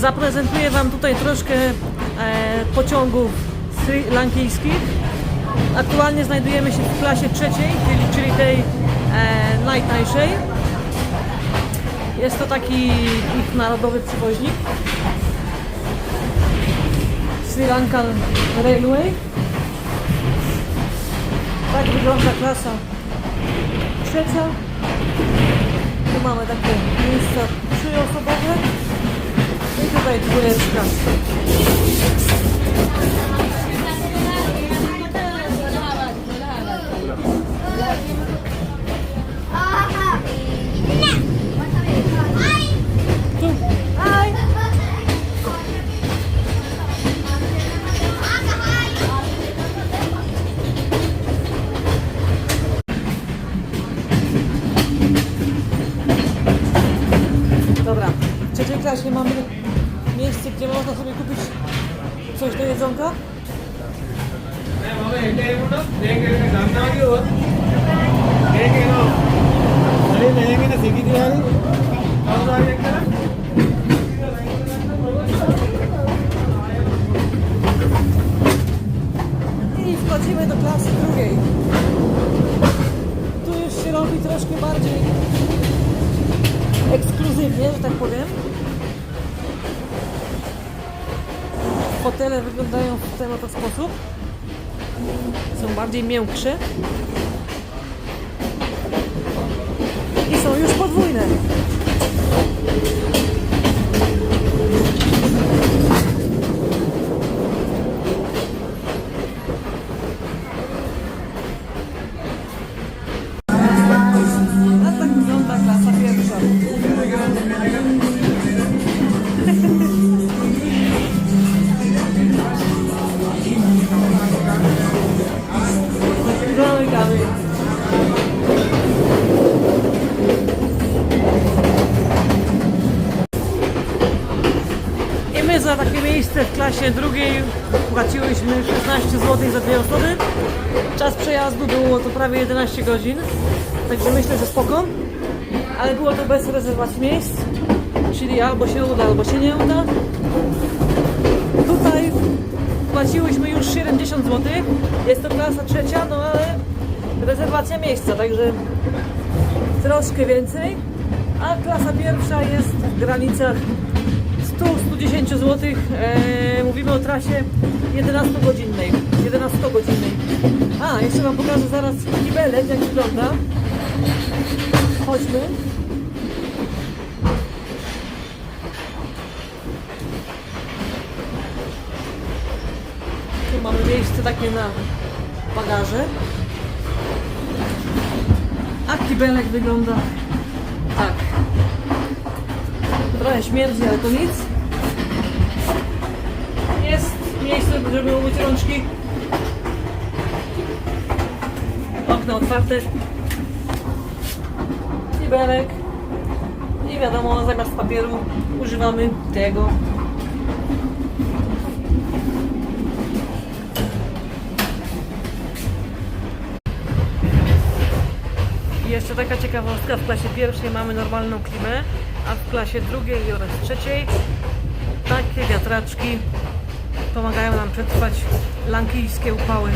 Zaprezentuję Wam tutaj troszkę e, pociągów sri-lankijskich. Aktualnie znajdujemy się w klasie trzeciej, czyli, czyli tej e, najtańszej. Jest to taki ich narodowy przewoźnik. Sri Lankan Railway. Tak wygląda klasa trzecia. Tu mamy takie miejsca trzyosobowe. Aj. Dobra, w trzeciej klasie mamy miejsce, gdzie można sobie kupić coś do jedzonka. I wchodzimy do klasy drugiej. Tu już się robi troszkę bardziej ekskluzywnie, że tak powiem. Hotele wyglądają w ten oto sposób. Są bardziej miększe. I są już podwójne. Takie miejsce w klasie drugiej płaciłyśmy 16 zł za dwie osoby. Czas przejazdu było to prawie 11 godzin, także myślę, że spoko. Ale było to bez rezerwacji miejsc, czyli albo się uda, albo się nie uda. Tutaj płaciłyśmy już 70 zł. Jest to klasa trzecia, no ale rezerwacja miejsca, także troszkę więcej. A klasa pierwsza jest w granicach 100-110 zł. E, mówimy o trasie 11-godzinnej. 11-godzinnej. A, jeszcze Wam pokażę zaraz kibelek, jak wygląda. Chodźmy. Tu mamy miejsce takie na bagaże. A kibelek wygląda tak. Trochę śmierdzi, ale to nic. Jest miejsce, żeby umyć rączki. Okno otwarte. Kibelek. I wiadomo, zamiast papieru używamy tego. I jeszcze taka ciekawostka, w klasie pierwszej mamy normalną klimę, a w klasie drugiej oraz trzeciej takie wiatraczki pomagają nam przetrwać lankijskie upały.